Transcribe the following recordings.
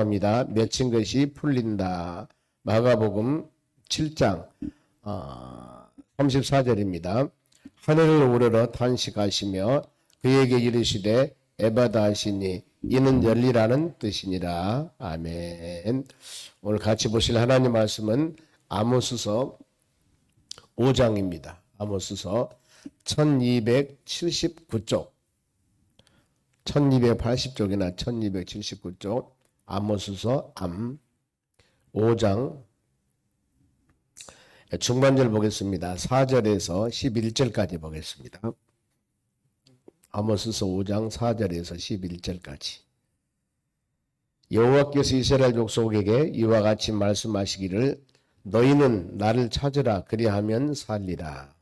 합니다. 맺힌 것이 풀린다. 마가복음 7장 어, 34절입니다. 하늘을 우러러 탄식하시며 그에게 이르시되 에바다 하시니 이는 열리라는 뜻이니라. 아멘. 오늘 같이 보실 하나님 말씀은 아모스서 5장입니다. 아모스서 1279쪽 1280쪽이나 1279쪽 아모스서 암 5장 중반절 보겠습니다. 4절에서 11절까지 보겠습니다. 아모스서 5장 4절에서 11절까지 여호와께서 이스라엘 족속에게 이와 같이 말씀하시기를 너희는 나를 찾으라 그리하면 살리라.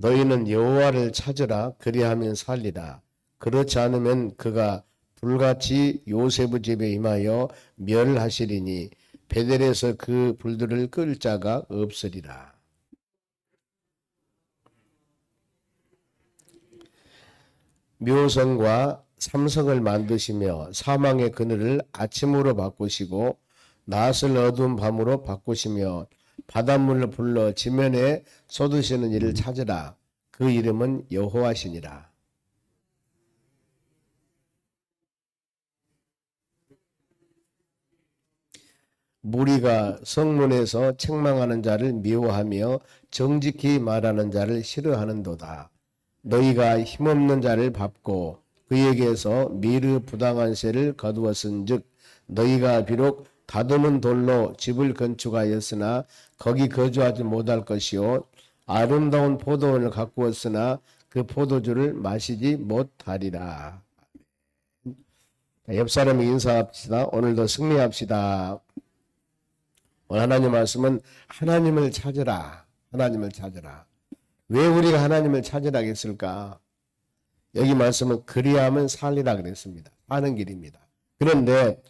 너희는 여호와를 찾으라 그리하면 살리라. 그렇지 않으면 그가 불같이 요셉의 집에 임하여 멸하시리니 베델에서 그 불들을 끌 자가 없으리라. 묘성과 삼성을 만드시며 사망의 그늘을 아침으로 바꾸시고 낫을 어두운 밤으로 바꾸시며 바닷물을 불러 지면에 쏟으시는 이를 찾으라. 그 이름은 여호와시니라. 무리가 성문에서 책망하는 자를 미워하며 정직히 말하는 자를 싫어하는도다. 너희가 힘없는 자를 밟고 그에게서 미르 부당한 세를 거두었은즉 너희가 비록 다듬은 돌로 집을 건축하였으나 거기 거주하지 못할 것이요 아름다운 포도원을 가꾸었으나 그 포도주를 마시지 못하리라. 자, 옆 사람이 인사합시다. 오늘도 승리합시다. 오늘 하나님 말씀은 하나님을 찾으라. 하나님을 찾으라. 왜 우리가 하나님을 찾으라 했을까? 여기 말씀은 그리하면 살리라 그랬습니다. 사는 길입니다. 그런데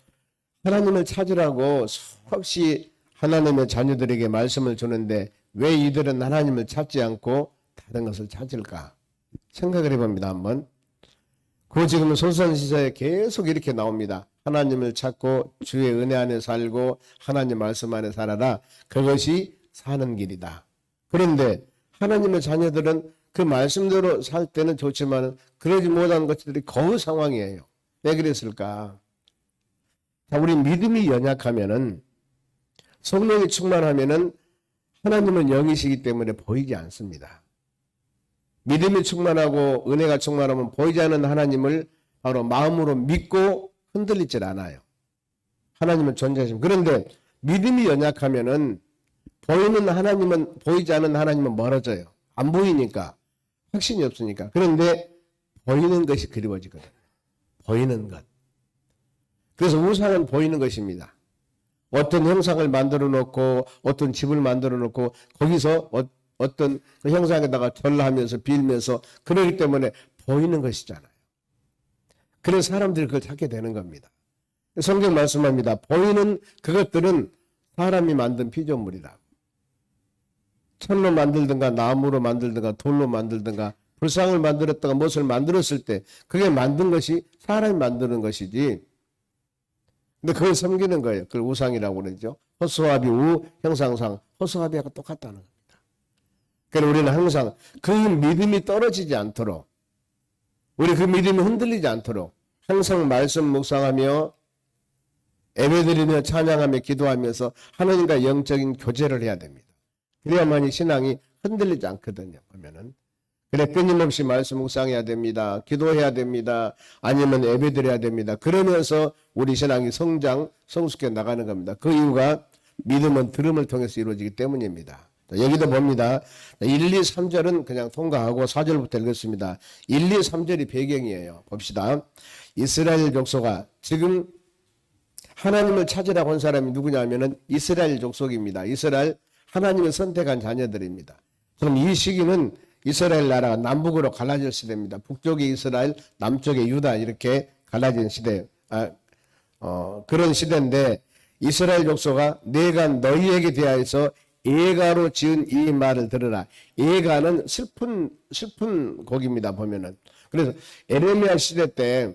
하나님을 찾으라고 수없이 하나님의 자녀들에게 말씀을 주는데 왜 이들은 하나님을 찾지 않고 다른 것을 찾을까? 생각을 해봅니다. 한번. 그 지금 소선시사에 계속 이렇게 나옵니다. 하나님을 찾고 주의 은혜 안에 살고 하나님 말씀 안에 살아라. 그것이 사는 길이다. 그런데 하나님의 자녀들은 그 말씀대로 살 때는 좋지만 그러지 못한 것들이 거의 상황이에요. 왜 그랬을까? 자, 우리 믿음이 연약하면은 성령이 충만하면은 하나님은 영이시기 때문에 보이지 않습니다. 믿음이 충만하고 은혜가 충만하면 보이지 않는 하나님을 바로 마음으로 믿고 흔들리질 않아요. 하나님은 존재하십니다. 그런데 믿음이 연약하면은 보이는 하나님은 보이지 않는 하나님은 멀어져요. 안 보이니까 확신이 없으니까. 그런데 보이는 것이 그리워지거든요. 보이는 것. 그래서 우상은 보이는 것입니다. 어떤 형상을 만들어 놓고 어떤 집을 만들어 놓고 거기서 어, 어떤 그 형상에다가 절하면서 빌면서 그러기 때문에 보이는 것이잖아요. 그래서 사람들이 그걸 찾게 되는 겁니다. 성경 말씀합니다. 보이는 그것들은 사람이 만든 피조물이라고. 철로 만들든가 나무로 만들든가 돌로 만들든가 불상을 만들었다가 무엇을 만들었을 때 그게 만든 것이 사람이 만드는 것이지 근데 그걸 섬기는 거예요. 그걸 우상이라고 그러죠. 허수아비 우 형상상 허수아비하고 똑같다는 겁니다. 그래서 우리는 항상 그 믿음이 떨어지지 않도록 우리 그 믿음이 흔들리지 않도록 항상 말씀 묵상하며 예배드리며 찬양하며 기도하면서 하나님과 영적인 교제를 해야 됩니다. 그래야만이 신앙이 흔들리지 않거든요. 보면은 그래 끊임없이 말씀 묵상해야 됩니다. 기도해야 됩니다. 아니면 예배드려야 됩니다. 그러면서 우리 신앙이 성장, 성숙해 나가는 겁니다. 그 이유가 믿음은 들음을 통해서 이루어지기 때문입니다. 자, 여기도 봅니다. 1, 2, 3절은 그냥 통과하고 4절부터 읽겠습니다. 1, 2, 3절이 배경이에요. 봅시다. 이스라엘 족속아 지금 하나님을 찾으라고 한 사람이 누구냐 하면은 이스라엘 족속입니다. 이스라엘 하나님을 선택한 자녀들입니다. 그럼 이 시기는 이스라엘 나라가 남북으로 갈라질 시대입니다. 북쪽이 이스라엘, 남쪽이 유다 이렇게 갈라진 시대. 아, 어, 그런 시대인데 이스라엘 족속아 내가 너희에게 대하여서 예가로 지은 이 말을 들으라. 예가는 슬픈 슬픈 곡입니다. 보면은 그래서 에레미야 시대 때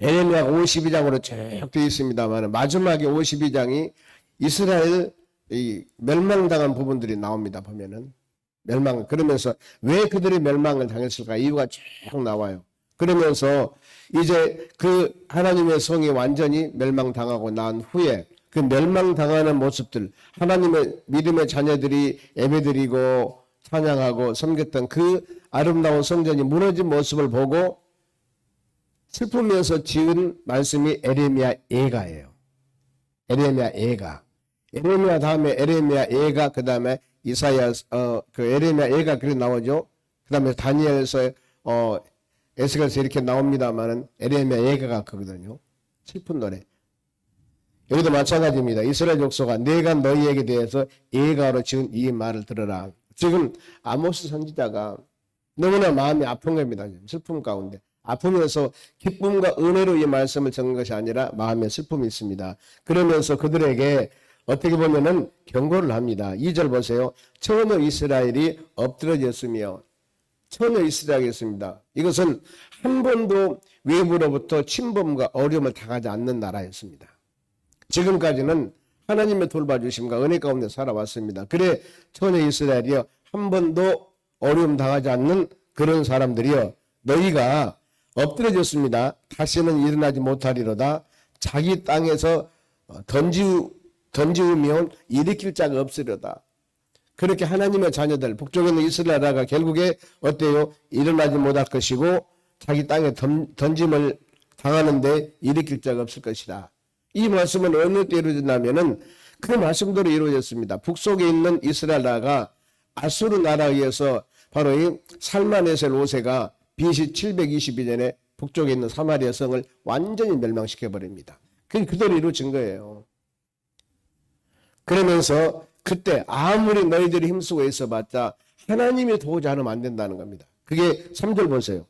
에레미야 52장으로 쭉 되어 있습니다만 마지막에 52장이 이스라엘 이 멸망당한 부분들이 나옵니다. 보면은 멸망 그러면서 왜 그들이 멸망을 당했을까 이유가 쭉 나와요. 그러면서 이제 그 하나님의 성이 완전히 멸망당하고 난 후에 그 멸망당하는 모습들 하나님의 믿음의 자녀들이 예배드리고 찬양하고 섬겼던 그 아름다운 성전이 무너진 모습을 보고 슬프면서 지은 말씀이 에레미야 예가예요. 에레미야 예가. 에레미야 다음에 에레미야 예가 그 다음에 이사야 어그 에레미야 예가 그래 나오죠. 그 다음에 다니엘서 어 에스겔서 이렇게 나옵니다만은 에레미야 예가가 크거든요. 슬픈 노래. 여기도 마찬가지입니다. 이스라엘 족속아 내가 너희에게 대해서 예가로 지은 이 말을 들어라. 지금 아모스 선지자가 너무나 마음이 아픈 겁니다. 슬픔 가운데. 아프면서 기쁨과 은혜로 이 말씀을 적은 것이 아니라 마음에 슬픔이 있습니다. 그러면서 그들에게 어떻게 보면은 경고를 합니다. 2절 보세요. 처음에 이스라엘이 엎드러졌으며 처음에 이스라엘이었습니다. 이것은 한 번도 외부로부터 침범과 어려움을 당하지 않는 나라였습니다. 지금까지는 하나님의 돌봐주심과 은혜 가운데 살아왔습니다. 그래 처음에 이스라엘이요 한 번도 어려움 당하지 않는 그런 사람들이요 너희가 엎드려졌습니다. 다시는 일어나지 못하리로다. 자기 땅에서 어, 던지 던지우면 일으킬 자가 없으려다. 그렇게 하나님의 자녀들 북쪽에 있는 이스라엘가 결국에 어때요? 일어나지 못할 것이고 자기 땅에 던, 던짐을 당하는데 일으킬 자가 없을 것이다. 이 말씀은 어느 때 이루어졌냐면은 그 말씀대로 이루어졌습니다. 북쪽에 있는 이스라엘 나라가 아수르 나라에 의해서 바로 이 살마네셀 5세가 BC 722년에 북쪽에 있는 사마리아 성을 완전히 멸망시켜 버립니다. 그게 그대로 이루어진 거예요. 그러면서 그때 아무리 너희들이 힘쓰고 있어봤자 하나님이 도우지 않으면 안 된다는 겁니다. 그게 3절 보세요.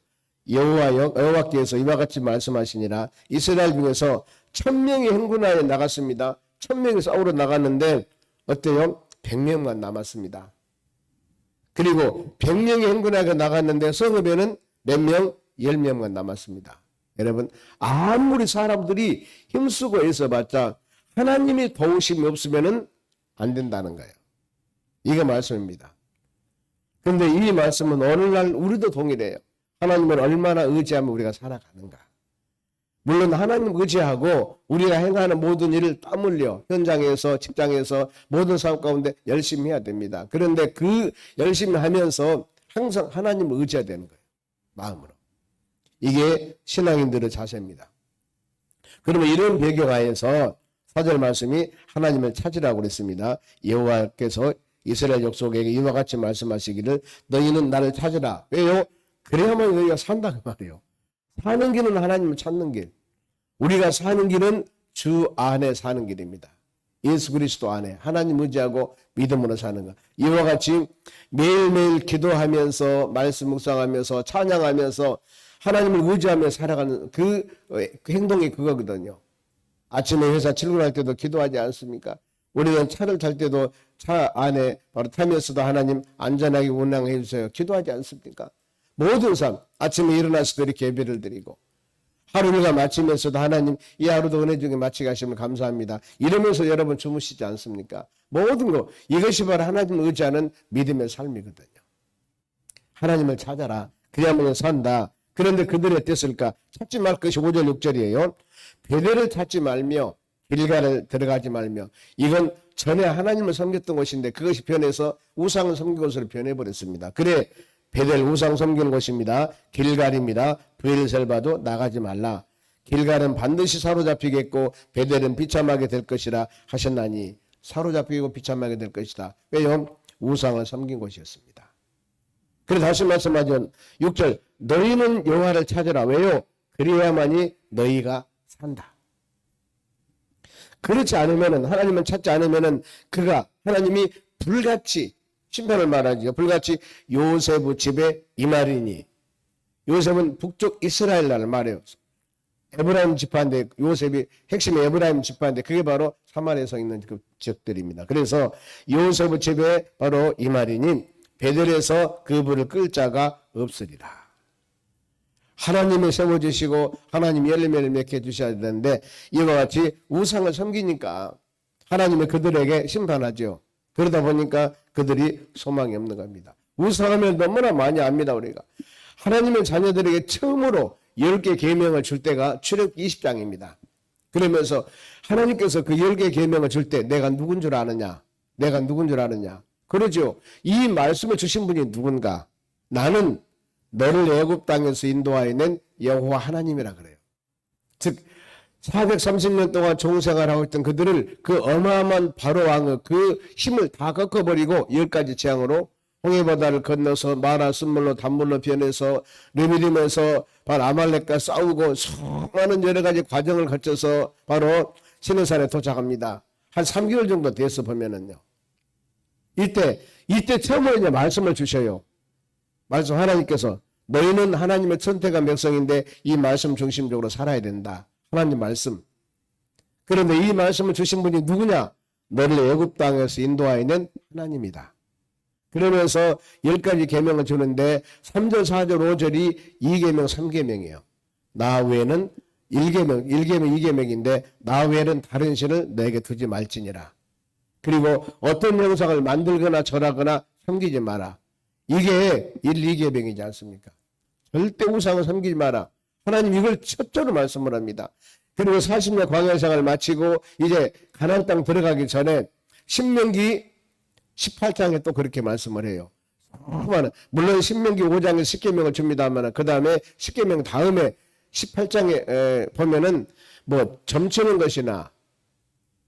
여호와여 여호와께서 이와 같이 말씀하시니라 이스라엘 중에서 천 명이 행군하여 나갔습니다. 천 명이 싸우러 나갔는데 어때요? 백 명만 남았습니다. 그리고 백 명이 행군하여 나갔는데 성읍에는 몇 명? 열 명만 남았습니다. 여러분 아무리 사람들이 힘쓰고 있어봤자 하나님이 도우심이 없으면은 안 된다는 거예요. 이게 말씀입니다. 근데 이 말씀은 오늘날 우리도 동일해요. 하나님을 얼마나 의지하면 우리가 살아가는가. 물론 하나님 의지하고 우리가 행하는 모든 일을 땀 흘려 현장에서 직장에서 모든 사업 가운데 열심히 해야 됩니다. 그런데 그 열심히 하면서 항상 하나님을 의지해야 되는 거예요. 마음으로. 이게 신앙인들의 자세입니다. 그러면 이런 배경 하에서 사절 말씀이 하나님을 찾으라고 그랬습니다. 여호와께서 이스라엘 족속에게 이와 같이 말씀하시기를 너희는 나를 찾으라. 왜요? 그래야만 너희가 산다 그 말이에요. 사는 길은 하나님을 찾는 길. 우리가 사는 길은 주 안에 사는 길입니다. 예수 그리스도 안에 하나님 의지하고 믿음으로 사는 것. 이와 같이 매일매일 기도하면서 말씀 묵상하면서 찬양하면서 하나님을 의지하며 살아가는 그 행동이 그거거든요. 아침에 회사 출근할 때도 기도하지 않습니까? 우리는 차를 탈 때도 차 안에 바로 타면서도 하나님 안전하게 운항해 주세요. 기도하지 않습니까? 모든 삶 아침에 일어나서도 이렇게 예배를 드리고 하루가 마치면서도 하나님 이 하루도 은혜 중에 마치게 하시면 감사합니다. 이러면서 여러분 주무시지 않습니까? 모든 거 이것이 바로 하나님을 의지하는 믿음의 삶이거든요. 하나님을 찾아라. 그야말로 산다. 그런데 그들이 어땠을까? 찾지 말 것이 5절 6절이에요. 베델을 찾지 말며 길가를 들어가지 말며 이건 전에 하나님을 섬겼던 곳인데 그것이 변해서 우상을 섬긴 곳으로 변해버렸습니다. 그래 베델 우상 섬기는 곳입니다. 길갈입니다. 부엘셀바도 나가지 말라. 길갈은 반드시 사로잡히겠고 베델은 비참하게 될 것이라 하셨나니 사로잡히고 비참하게 될 것이다. 왜요? 우상을 섬긴 곳이었습니다. 그래서 다시 말씀하죠. 6절 너희는 여호와를 찾으라. 왜요? 그래야만이 너희가 산다. 그렇지 않으면은 하나님을 찾지 않으면은 그가 하나님이 불같이 심판을 말하죠. 불같이 요셉의 집에 이말이니 요셉은 북쪽 이스라엘 나라를 말해요. 에브라임 지파인데 요셉이 핵심이 에브라임 지파인데 그게 바로 사마리아에 서 있는 그 지역들입니다. 그래서 요셉의 집에 바로 이 말이니 베델에서 그 불을 끌 자가 없으리라. 하나님을 세워주시고 하나님 열매를 맺게 해주셔야 되는데 이와 같이 우상을 섬기니까 하나님이 그들에게 심판하죠. 그러다 보니까 그들이 소망이 없는 겁니다. 우상하면 너무나 많이 압니다 우리가. 하나님의 자녀들에게 처음으로 10개 계명을 줄 때가 출애굽 20장입니다. 그러면서 하나님께서 그 10개 계명을 줄 때 내가 누군 줄 아느냐? 내가 누군 줄 아느냐? 그러죠. 이 말씀을 주신 분이 누군가? 나는 너를 애굽 땅에서 인도하여낸 여호와 하나님이라 그래요. 즉 430년 동안 종생활 하고 있던 그들을 그 어마어마한 바로 왕의 그 힘을 다 꺾어버리고 열 가지 재앙으로 홍해바다를 건너서 마라 쓴물로 단물로 변해서 르비딤에서 바로 아말렉과 싸우고 수많은 여러 가지 과정을 거쳐서 바로 시내산에 도착합니다. 한 3개월 정도 돼서 보면은요. 이때 이때 처음으로 이제 말씀을 주셔요. 말씀 하나님께서 너희는 하나님의 선택한 백성인데 이 말씀 중심적으로 살아야 된다. 하나님 말씀. 그런데 이 말씀을 주신 분이 누구냐? 너를 애굽 땅에서 인도하여낸 하나님이다. 그러면서 열 가지 계명을 주는데 3절, 4절, 5절이 2계명, 3계명이에요. 나 외에는 1계명, 1계명, 2계명인데 나 외에는 다른 신을 너에게 두지 말지니라. 그리고 어떤 영상을 만들거나 절하거나 섬기지 마라. 이게 1, 2계명이지 않습니까? 절대 우상을 섬기지 마라. 하나님 이걸 첫째로 말씀을 합니다. 그리고 40년 광야 생활을 마치고 이제 가나안 땅 들어가기 전에 신명기 18장에 또 그렇게 말씀을 해요. 물론 신명기 5장에 10계명을 줍니다만 그 다음에 10계명 다음에 18장에 에, 보면은 뭐 점치는 것이나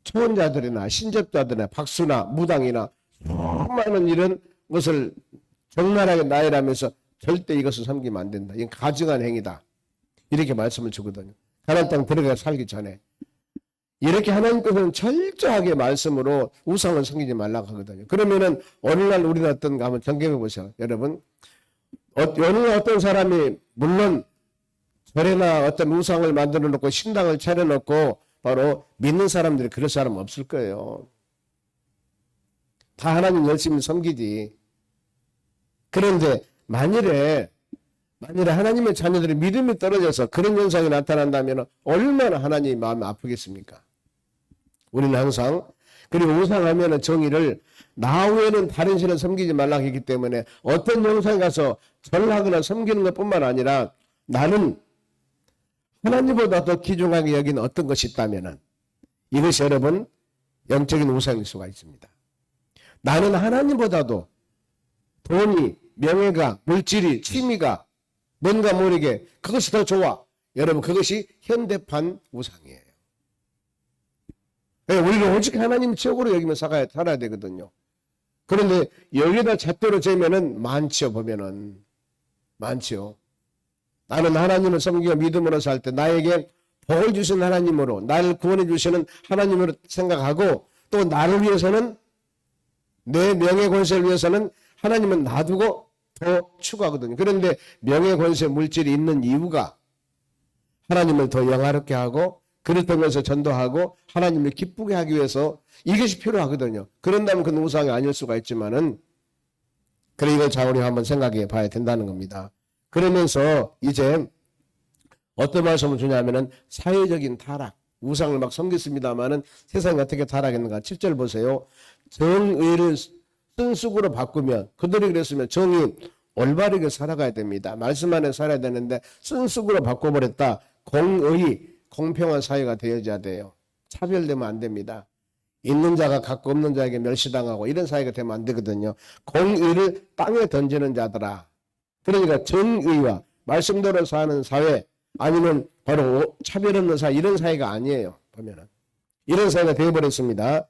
초혼자들이나 신접자들이나 박수나 무당이나 수많은 이런 것을 적나라하게 나열하면서 절대 이것을 섬기면 안 된다. 이건 가증한 행위다. 이렇게 말씀을 주거든요. 가나안 땅 들어가 살기 전에 이렇게 하나님께서는 철저하게 말씀으로 우상을 섬기지 말라고 하거든요. 그러면은 어느 날 우리는 어떤가 한번 점검해 보세요. 여러분 어, 어느 날 어떤 사람이 물론 절에나 어떤 우상을 만들어 놓고 신당을 차려 놓고 바로 믿는 사람들이 그럴 사람 없을 거예요. 다 하나님 열심히 섬기지. 그런데 만일에 만일에 하나님의 자녀들의 믿음이 떨어져서 그런 현상이 나타난다면 얼마나 하나님이 마음이 아프겠습니까? 우리는 항상 그리고 우상하면은 정의를 나 외에는 다른 신을 섬기지 말라고 했기 때문에 어떤 영상에 가서 절하거나 섬기는 것뿐만 아니라 나는 하나님보다 더 귀중하게 여긴 어떤 것이 있다면은 이것이 여러분 영적인 우상일 수가 있습니다. 나는 하나님보다도 돈이, 명예가, 물질이, 취미가 뭔가 모르게 그것이 더 좋아. 여러분 그것이 현대판 우상이에요. 네, 우리는 오직 하나님 최고로 여기면 살아야, 살아야 되거든요. 그런데 여기다 잣대로 재면은 많지요 보면은 많지요. 나는 하나님을 섬기고 믿음으로 살 때 나에게 복을 주신 하나님으로 나를 구원해 주시는 하나님으로 생각하고 또 나를 위해서는 내 명예 권세를 위해서는 하나님은 놔두고 더 추구하거든요. 그런데 명예 권세 물질이 있는 이유가 하나님을 더 영화롭게 하고 그를 통해서 전도하고 하나님을 기쁘게 하기 위해서 이것이 필요하거든요. 그런다면 그 우상이 아닐 수가 있지만은 그래 이걸 자우리 한번 생각해 봐야 된다는 겁니다. 그러면서 이제 어떤 말씀을 주냐면은 사회적인 타락 우상을 막 섬겼습니다마는 세상이 어떻게 타락했는가 7절 보세요. 정의를 쓴쑥으로 바꾸면 그들이 그랬으면 정의 올바르게 살아가야 됩니다. 말씀 안에 살아야 되는데 쓴쑥으로 바꿔버렸다. 공의 공평한 사회가 되어져야 돼요. 차별되면 안 됩니다. 있는 자가 갖고 없는 자에게 멸시당하고 이런 사회가 되면 안 되거든요. 공의를 땅에 던지는 자들아. 그러니까 정의와 말씀대로 사는 사회 아니면 바로 차별 없는 사회 이런 사회가 아니에요. 보면은 이런 사회가 되어버렸습니다.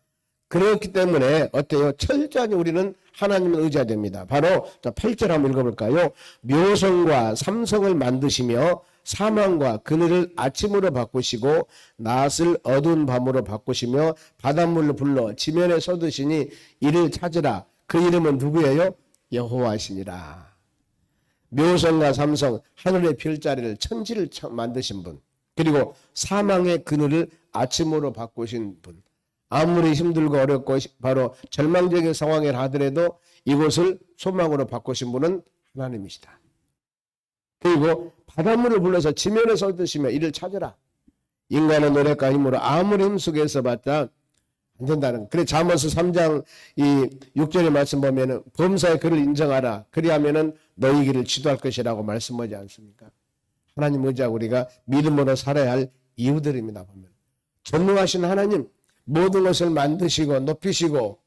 그렇기 때문에 어때요? 철저하게 우리는 하나님을 의지해야 됩니다. 바로 자 8절 한번 읽어볼까요? 묘성과 삼성을 만드시며 사망과 그늘을 아침으로 바꾸시고 낫을 어두운 밤으로 바꾸시며 바닷물로 불러 지면에 쏟으시니 이를 찾으라. 그 이름은 누구예요? 여호와시니라. 묘성과 삼성 하늘의 별자리를 천지를 참- 만드신 분. 그리고 사망의 그늘을 아침으로 바꾸신 분. 아무리 힘들고 어렵고 바로 절망적인 상황에 하더라도 이곳을 소망으로 바꾸신 분은 하나님이시다. 그리고 바닷물을 불러서 지면에 쏟으시며 이를 찾으라. 인간의 노력과 힘으로 아무리 힘쓰게서 봤자 안 된다는. 그래 잠언서 3장 이 6절의 말씀 보면은 범사의 그를 인정하라. 그리하면은 너희 길을 지도할 것이라고 말씀하지 않습니까? 하나님 의지하고 우리가 믿음으로 살아야 할 이유들입니다. 보면 전능하신 하나님 모든 것을 만드시고 높이시고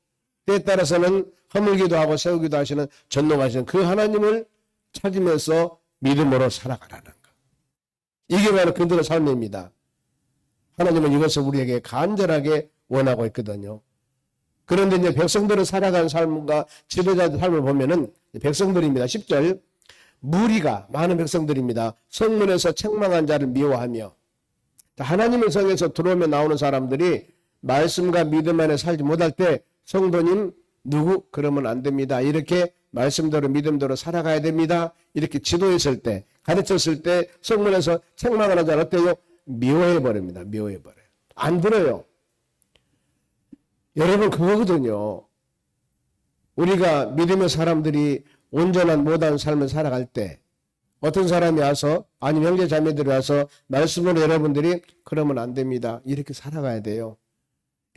때에 따라서는 허물기도 하고 세우기도 하시는 전능하신 그 하나님을 찾으면서 믿음으로 살아가라는 것. 이게 바로 그들의 삶입니다. 하나님은 이것을 우리에게 간절하게 원하고 있거든요. 그런데 이제 백성들을 살아간 삶과 지도자의 삶을 보면은 백성들입니다. 10절 무리가 많은 백성들입니다. 성문에서 책망한 자를 미워하며 자, 하나님의 성에서 들어오면 나오는 사람들이 말씀과 믿음 안에 살지 못할 때 성도님 누구 그러면 안 됩니다. 이렇게 말씀대로 믿음대로 살아가야 됩니다. 이렇게 지도했을 때 가르쳤을 때 성문에서 책망하는 자를 어때요? 미워해 버립니다. 미워해 버려요. 안 들어요. 여러분 그거거든요. 우리가 믿음의 사람들이 온전한 못한 삶을 살아갈 때 어떤 사람이 와서 아니 형제 자매들이 와서 말씀으로 여러분들이 그러면 안 됩니다. 이렇게 살아가야 돼요.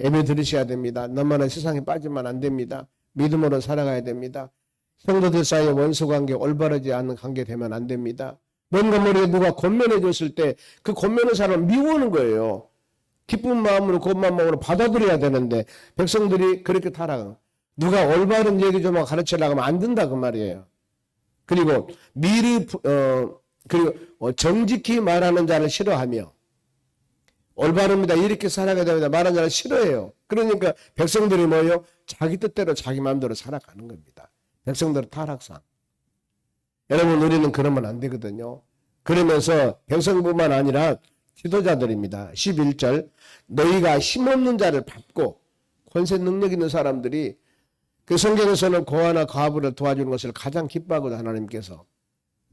예배 들으셔야 됩니다. 너만은 세상에 빠지면 안 됩니다. 믿음으로 살아가야 됩니다. 성도들 사이에 원수 관계 올바르지 않은 관계 되면 안 됩니다. 뭔가 모르게 누가 권면해 줬을 때 그 권면의 사람을 미워하는 거예요. 기쁜 마음으로 고마운 마음으로 받아들여야 되는데 백성들이 그렇게 타락한 누가 올바른 얘기 좀 가르치려고 하면 안 된다 그 말이에요. 그리고 미리 어 그리고 어, 정직히 말하는 자를 싫어하며 올바릅니다 이렇게 살아가야 됩니다 말하는 자를 싫어해요. 그러니까 백성들이 뭐요? 자기 뜻대로 자기 마음대로 살아가는 겁니다. 백성들은 타락상. 여러분 우리는 그러면 안 되거든요. 그러면서 백성뿐만 아니라 지도자들입니다. 11절 너희가 힘없는 자를 밟고 권세 능력 있는 사람들이 그 성경에서는 고아나 과부를 도와주는 것을 가장 기뻐하거든 하나님께서.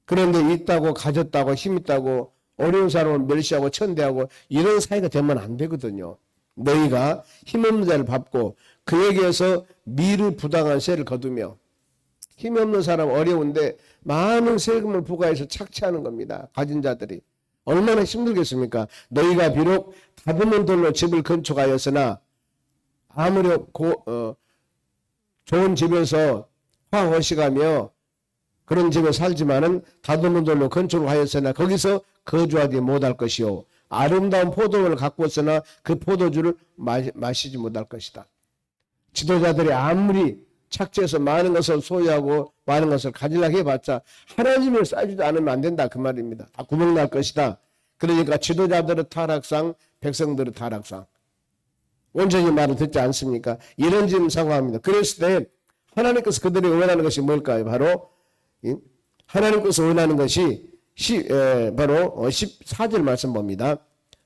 그런데 있다고 가졌다고 힘 있다고 어려운 사람을 멸시하고 천대하고 이런 사이가 되면 안 되거든요. 너희가 힘없는 자를 밟고 그에게서 미를 부당한 세를 거두며 힘이 없는 사람 어려운데 많은 세금을 부과해서 착취하는 겁니다. 가진 자들이. 얼마나 힘들겠습니까? 너희가 비록 다듬은 돌로 집을 건축하였으나 아무리 고, 어, 좋은 집에서 화허시가며 그런 집에 살지만은 다듬은 돌로 건축을 하였으나 거기서 거주하지 못할 것이요 아름다운 포도를 갖고 있으나 그 포도주를 마시, 지 못할 것이다. 지도자들이 아무리 착지해서 많은 것을 소유하고 많은 것을 가지려고 해봤자 하나님을 쌓여주지 않으면 안 된다 그 말입니다. 다 구멍날 것이다. 그러니까 지도자들의 타락상 백성들의 타락상 온전히 말을 듣지 않습니까? 이런 지금 상황입니다. 그랬을 때 하나님께서 그들이 원하는 것이 뭘까요? 바로 하나님께서 원하는 것이 시, 에, 바로 14절 말씀 봅니다.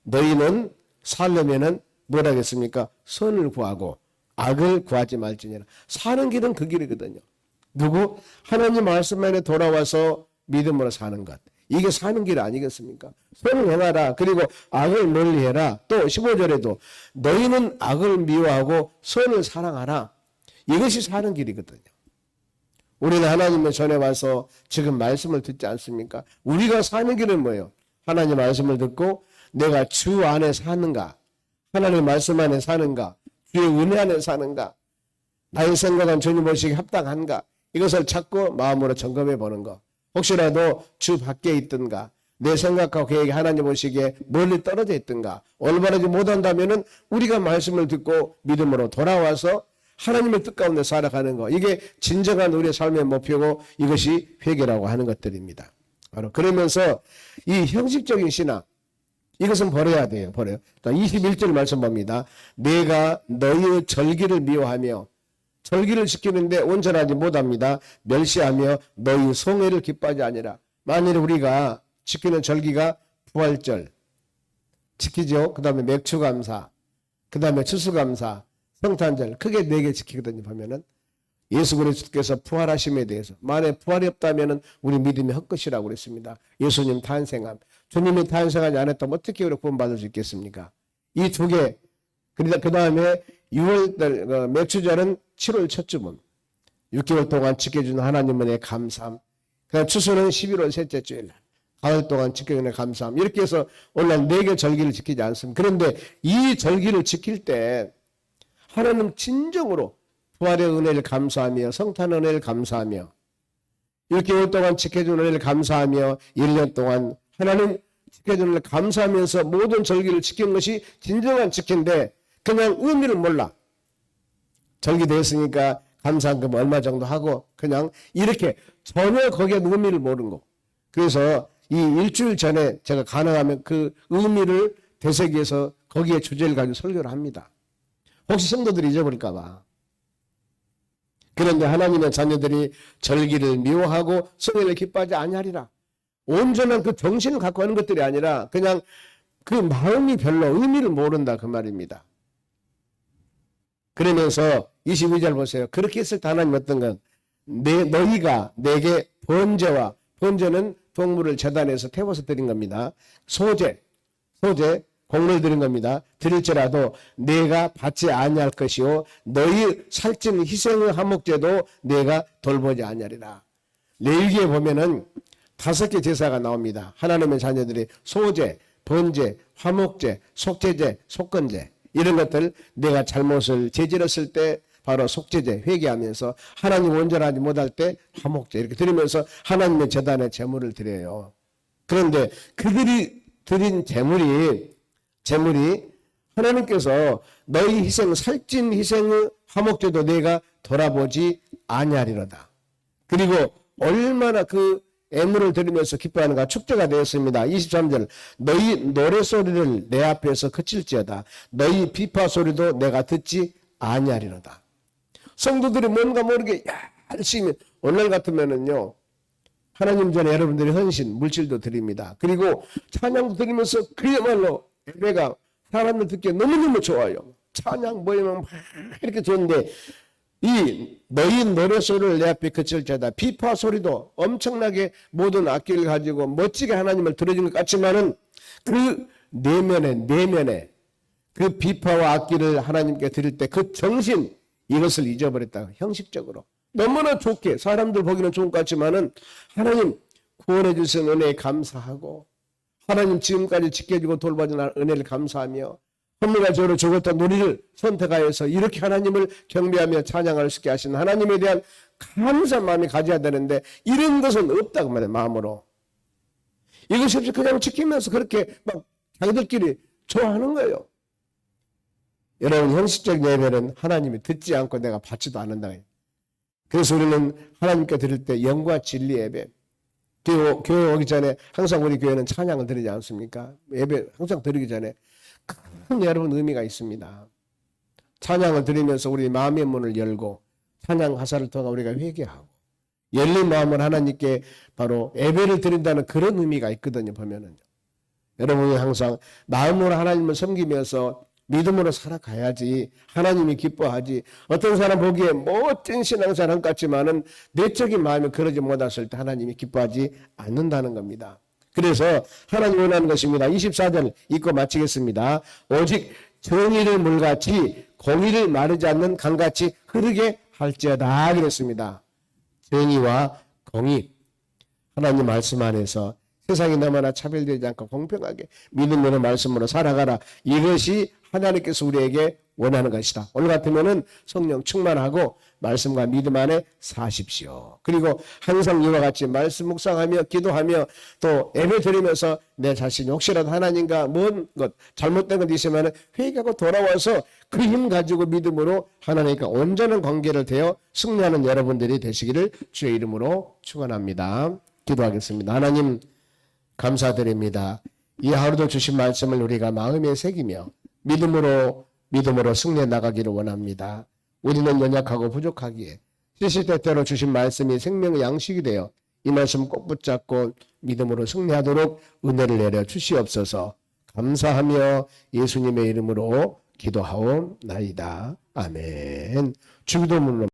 너희는 살려면은 뭐라겠습니까? 선을 구하고 악을 구하지 말지니라. 사는 길은 그 길이거든요. 누구? 하나님 말씀 안에 돌아와서 믿음으로 사는 것. 이게 사는 길 아니겠습니까? 선을 행하라. 그리고 악을 멀리해라. 또 15절에도 너희는 악을 미워하고 선을 사랑하라. 이것이 사는 길이거든요. 우리는 하나님의 전에 와서 지금 말씀을 듣지 않습니까? 우리가 사는 길은 뭐예요? 하나님 말씀을 듣고 내가 주 안에 사는가? 하나님 말씀 안에 사는가? 주의 은혜 안에 사는가? 나의 생각은 주님 보시기에 합당한가? 이것을 찾고 마음으로 점검해 보는 것. 혹시라도 주 밖에 있든가 내 생각과 계획이 하나님 보시기에 멀리 떨어져 있든가 올바르지 못한다면은 우리가 말씀을 듣고 믿음으로 돌아와서 하나님의 뜻 가운데 살아가는 거 이게 진정한 우리의 삶의 목표고 이것이 회개라고 하는 것들입니다. 바로 그러면서 이 형식적인 신앙 이것은 버려야 돼요. 버려요. 21절 말씀 봅니다. 내가 너희의 절기를 미워하며 절기를 지키는데 온전하지 못합니다. 멸시하며 너희 성회를 기뻐하지 아니라 만일 우리가 지키는 절기가 부활절 지키죠. 그 다음에 맥추감사, 그 다음에 추수감사, 성탄절 크게 네 개 지키거든요. 보면은 예수 그리스도께서 부활하심에 대해서 만에 부활이 없다면은 우리 믿음이 헛것이라고 그랬습니다. 예수님 탄생함 주님이 탄생하지 않았다면 어떻게 우리 구원받을 수 있겠습니까? 이 두 개. 그러다 그 다음에 6월달 어, 매추절은 7월 첫 주문. 6개월 동안 지켜준 하나님의 감사함. 그다음 추수는 11월 셋째 주일 날. 가을 동안 지켜주는 감사함. 이렇게 해서 오늘 네개 절기를 지키지 않습니다. 그런데 이 절기를 지킬 때 하나님 진정으로 부활의 은혜를 감사하며 성탄 은혜를 감사하며 6개월 동안 지켜준 은혜를 감사하며 1년 동안 하나님 지켜준 은혜를 감사하면서 모든 절기를 지킨 것이 진정한 지킨데 그냥 의미를 몰라. 절기 됐으니까 감사한금 얼마 정도 하고 그냥 이렇게 전혀 거기에 의미를 모르는 거. 그래서 이 일주일 전에 제가 가능하면 그 의미를 되새기해서 거기에 주제를 가지고 설교를 합니다. 혹시 성도들이 잊어버릴까 봐. 그런데 하나님의 자녀들이 절기를 미워하고 성회를 기뻐하지 아니하리라. 온전한 그 정신을 갖고 하는 것들이 아니라 그냥 그 마음이 별로 의미를 모른다 그 말입니다. 그러면서 22절 보세요. 그렇게 했을 때 하나님 어떤 건 내, 너희가 내게 번제와 번제는 동물을 재단해서 태워서 드린 겁니다. 소제, 소제, 공을 드린 겁니다. 드릴지라도 내가 받지 아니할 것이요 너희 살찐 희생의 화목제도 내가 돌보지 아니하리라. 레위기에 보면은 다섯 개 제사가 나옵니다. 하나님의 자녀들이 소제, 번제, 화목제, 속죄제, 속건제 이런 것들 내가 잘못을 저질렀을 때 바로 속죄제 회개하면서 하나님 온전하지 못할 때 화목제 이렇게 드리면서 하나님의 재단에 제물을 드려요. 그런데 그들이 드린 제물이 제물이 하나님께서 너희 희생 살찐 희생의 화목제도 내가 돌아보지 아니하리로다. 그리고 얼마나 그 애물을 드리면서 기뻐하는가 축제가 되었습니다. 23절 너희 노래소리를 내 앞에서 그칠지어다. 너희 비파 소리도 내가 듣지 아니하리로다. 성도들이 뭔가 모르게 열심히 오늘 같으면은요. 하나님 전에 여러분들이 헌신 물질도 드립니다. 그리고 찬양도 드리면서 그야말로 예배가 사람들 듣기에 너무너무 좋아요. 찬양 모이면 막 이렇게 좋은데 이 너희 노래소리를 내 앞에 그칠 자다 비파 소리도 엄청나게 모든 악기를 가지고 멋지게 하나님을 들어준 것 같지만은 그 내면에 내면에 그 비파와 악기를 하나님께 드릴 때 그 정신 이것을 잊어버렸다 형식적으로 너무나 좋게 사람들 보기는 좋은 것 같지만은 하나님 구원해 주신 은혜에 감사하고 하나님 지금까지 지켜주고 돌봐준 은혜를 감사하며 헌물과 저로 죽었던 우리를 선택하여서 이렇게 하나님을 경배하며 찬양할 수 있게 하신 하나님에 대한 감사한 마음이 가져야 되는데 이런 것은 없다고 말해 마음으로 이것이 없이 그냥 지키면서 그렇게 막 자기들끼리 좋아하는 거예요. 여러분 형식적 예배는 하나님이 듣지 않고 내가 받지도 않는다. 그래서 우리는 하나님께 드릴 때 영과 진리 예배 교회, 교회 오기 전에 항상 우리 교회는 찬양을 드리지 않습니까? 예배 항상 드리기 전에 큰 여러분 의미가 있습니다. 찬양을 드리면서 우리 마음의 문을 열고 찬양 가사를 통해 우리가 회개하고 열린 마음을 하나님께 바로 예배를 드린다는 그런 의미가 있거든요. 보면은 여러분이 항상 마음으로 하나님을 섬기면서 믿음으로 살아가야지 하나님이 기뻐하지 어떤 사람 보기에 멋진 신앙사람 같지만은 내적인 마음이 그러지 못했을 때 하나님이 기뻐하지 않는다는 겁니다. 그래서 하나님 원하는 것입니다. 24절 읽고 마치겠습니다. 오직 정의를 물같이 공의를 마르지 않는 강같이 흐르게 할지어다 그랬습니다. 정의와 공의 하나님 말씀 안에서 세상이 너무나 차별되지 않고 공평하게 믿음으로 말씀으로 살아가라. 이것이 하나님께서 우리에게 원하는 것이다. 오늘 같으면은 성령 충만하고 말씀과 믿음 안에 사십시오. 그리고 항상 이와 같이 말씀 묵상하며 기도하며 또 예배 드리면서 내 자신이 혹시라도 하나님과 뭔 것 잘못된 것 있으면 회개하고 돌아와서 그 힘 가지고 믿음으로 하나님과 온전한 관계를 되어 승리하는 여러분들이 되시기를 주의 이름으로 축원합니다. 기도하겠습니다. 하나님 감사드립니다. 이 하루도 주신 말씀을 우리가 마음에 새기며 믿음으로 믿음으로 승리해 나가기를 원합니다. 우리는 연약하고 부족하기에 시시때때로 주신 말씀이 생명의 양식이 되어 이 말씀 꼭 붙잡고 믿음으로 승리하도록 은혜를 내려 주시옵소서. 감사하며 예수님의 이름으로 기도하옵나이다. 아멘. 주기도문으로